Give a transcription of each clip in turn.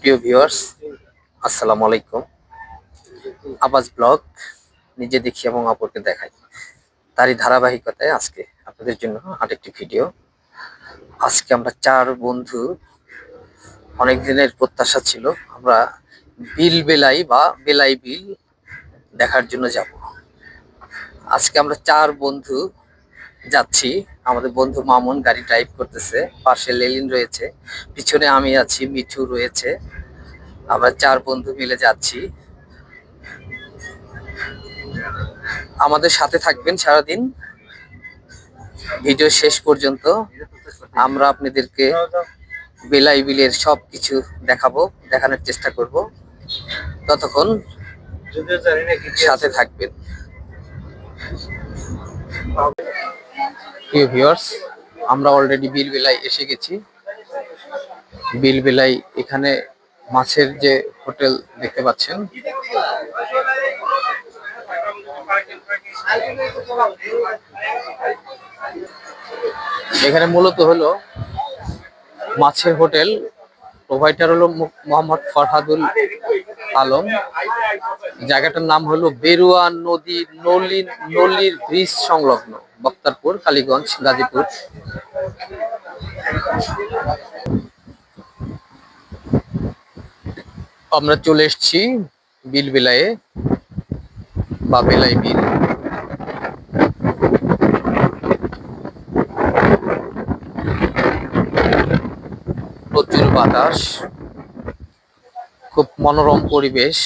প্রিয় ভিউয়ার্স আসসালামু আলাইকুম। আবাজ ব্লগ, নিজে দেখি এবং অপরকে দেখাই। তারই ধারাবাহিকতায় আজকে আপনাদের জন্য আরেকটি ভিডিও আজকে আমরা চার বন্ধু, অনেক দিনের প্রত্যাশা ছিল, আমরা বিল বেলাই বা বেলাই বিল দেখার জন্য যাব। আজকে আমরা চার বন্ধু যাচ্ছি। আমাদের বন্ধু মামুন গাড়ি ড্রাইভ করতেছে। পাশে লেলিন রয়েছে। পিছনে আমি আছি, মিঠু রয়েছে। আমরা চার বন্ধু মিলে যাচ্ছি। আমাদের সাথে থাকবেন সারাদিন। ভিডিও শেষ পর্যন্ত আমরা আপনাদেরকে বেলাই বিলের সব কিছু দেখাবো, দেখানোর চেষ্টা করব। ততক্ষণ সাথে থাকবেন। প্রিয় ভিউয়ার্স আমরা অলরেডি বিল বেলায় এসে গেছি। বিল বেলায় এখানে মাছের যে হোটেল দেখতে পাচ্ছেন। এখানে মূলত হলো মাছের হোটেল। প্রোভাইডার হলো মোহাম্মদ ফরহাদুল আলম। জায়গাটার নাম হলো বেরুয়া নদী নলি নলির ব্রিজ সংলগ্ন, বক্তারপুর, কালীগঞ্জ, গাজীপুর। আমরা চলে এসেছি বিল বিলায়ে বা বেলাই বিল। প্রচুর বাতাস, খুব মনোরম পরিবেশ।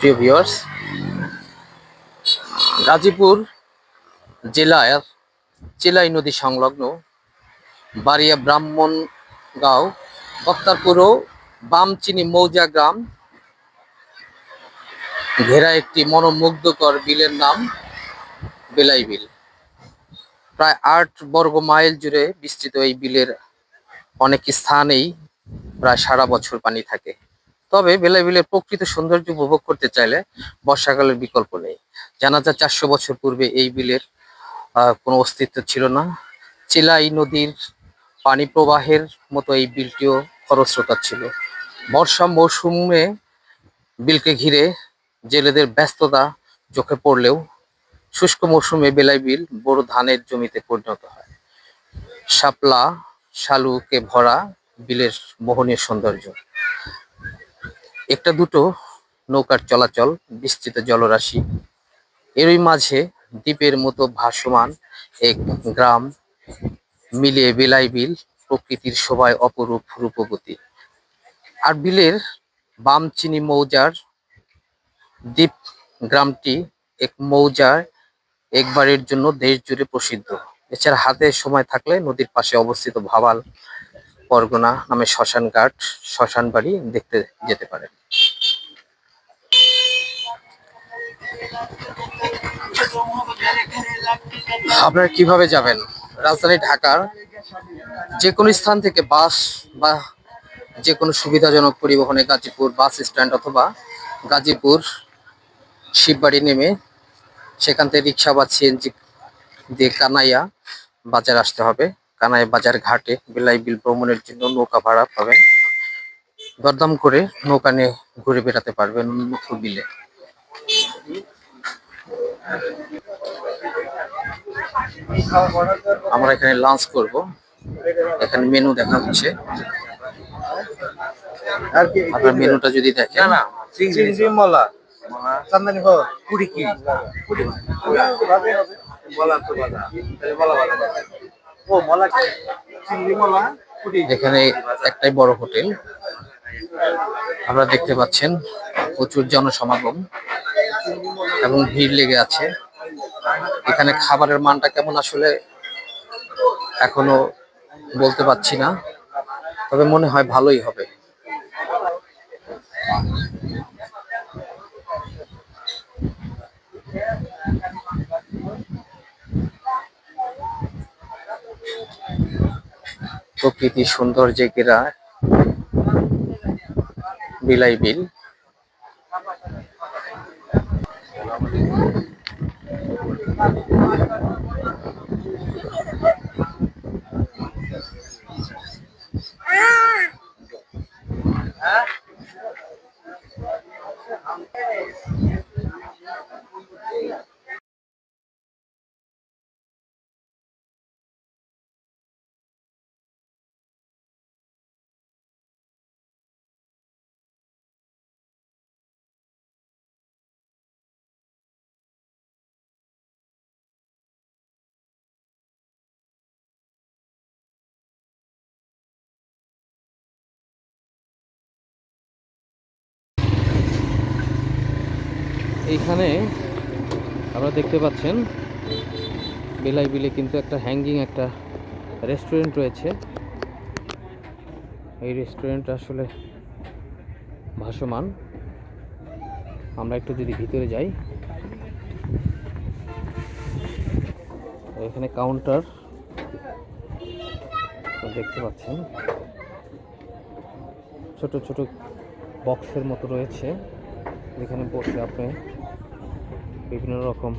প্রিয় ভিউয়ার্স গাজীপুর জেলার চেলাই নদী সংলগ্ন বাড়িয়া ব্রাহ্মণগাঁও বক্তারপুর ও বামচিনি মৌজা গ্রাম। ঘেরা একটি মনোমুগ্ধকর বিলের নাম বেলাই বিল। প্রায় আট বর্গ মাইল জুড়ে বিস্তৃত এই বিলের অনেক স্থানেই প্রায় সারা বছর পানি থাকে। তবে বেলাই বিলের প্রকৃত সৌন্দর্য উপভোগ করতে চাইলে বর্ষাকালের বিকল্প নেই। জানা যায় চারশো বছর পূর্বে এই বিলের কোনো অস্তিত্ব ছিল না। চিলাই নদীর পানি প্রবাহের মতো এই বিলটিও খরস্রোতা ছিল। বর্ষা মৌসুমে বিলকে ঘিরে জেলেদের ব্যস্ততা চোখে পড়লেও শুষ্ক মৌসুমে বেলাই বিল বড় ধানের জমিতে পরিণত হয়। শাপলা, শালুকে ভরা বিলের মোহনীয় সৌন্দর্য। একটা দুটো নৌকার চলাচল, বিস্তৃত জলরাশি। এরই মাঝে দ্বীপের মতো ভাসমান এক গ্রাম মিলিয়ে বেলাই বিল প্রকৃতির শোভায় অপরূপ রূপবতী। আর বিলের বামচিনি মৌজার দ্বীপ গ্রামটি এক মৌজার একবারের জন্য দেশ জুড়ে প্রসিদ্ধ। এছাড়া হাতে সময় থাকলে নদীর পাশে অবস্থিত ভাবাল পরগনা নামে শ্মশান ঘাট শ্মশান বাড়ি দেখতে যেতে পারেন। আপনারা কীভাবে যাবেন? রাজধানী ঢাকার যে কোনো স্থান থেকে বাস বা যে কোনো সুবিধাজনক পরিবহনে গাজীপুর বাস স্ট্যান্ড অথবা গাজীপুর শিববাড়ি নেমে সেখান থেকে রিক্সা বা সিএনজি দিয়ে কানাইয়া বাজার আসতে হবে। কানাইয়া বাজার ঘাটে বিলাই বিল ভ্রমণের জন্য নৌকা ভাড়া পাবেন। দরদাম করে নৌকা নিয়ে ঘুরে বেড়াতে পারবেন বিলে। আমরা এখানে লাঞ্চ করব। এখানে মেনু দেখা হচ্ছে। আপনার মেনুটা যদি দেখেন। না মলা। চান্দানি কুড়ি কি? এখানে একটাই বড় হোটেল। আপনারা দেখতে পাচ্ছেন প্রচুর জনসমাগম। এবং ভিড় লেগে আছে। এখানে খাবারের মানটা কেমন আসলে এখনও বলতে পারছি না, তবে মনে হয় ভালোই হবে। প্রকৃতি সৌন্দর্যে ঘেরা বিলাই বিল। Hả? এইখানে আপনারা দেখতে পাচ্ছেন, বেলাই বিলে কিন্তু একটা হ্যাঙ্গিং একটা রেস্টুরেন্ট রয়েছে। এই রেস্টুরেন্ট আসলে ভাসমান। আমরা একটু যদি ভিতরে যাই। এখানে কাউন্টার দেখতে পাচ্ছেন। ছোট ছোট বক্সের মতো রয়েছে। যেখানে বসে আপনি বিভিন্ন রকম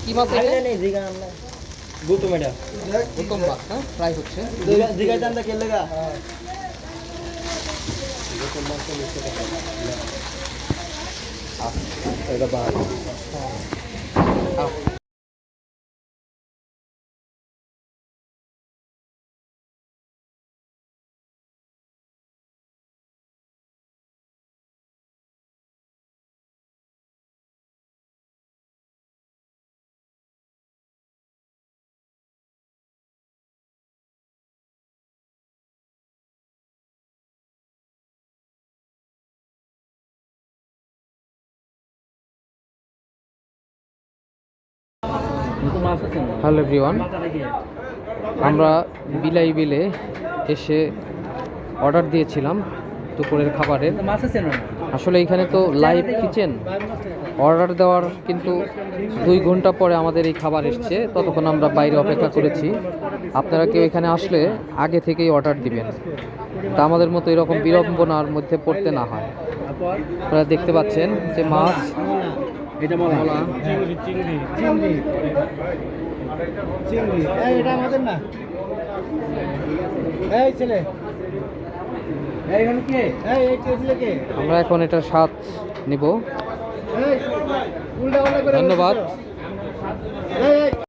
কি মাছ এটা? গুতো মেডা উত্তম মাছ হ্যাঁ। ফ্রাই হচ্ছে দিঘা জানতা কে লাগা এটা বা খাও। হ্যালো এভরিওয়ান আমরা বিলাই বিলে এসে অর্ডার দিয়েছিলাম দুপুরের খাবারের। আসলে এখানে তো লাইভ কিচেন অর্ডার দেওয়ার কিন্তু দুই ঘণ্টা পরে আমাদের এই খাবার এসছে। ততক্ষণ আমরা বাইরে অপেক্ষা করেছি। আপনারা কেউ এখানে আসলে আগে থেকেই অর্ডার দিবেন। তা আমাদের মতো এরকম বিড়ম্বনার মধ্যে পড়তে না হয়। আপনারা দেখতে পাচ্ছেন যে মাছ এটা মলা। মলা। চিংড়ি। চিংড়ি চিংড়ি চিংড়ি এই এটা আমাদের না। এই ছেলে। এই এখানে কে? এই এই টেবিলে কে? আমরা এখন এটা স্বাদ নিব। ধন্যবাদ।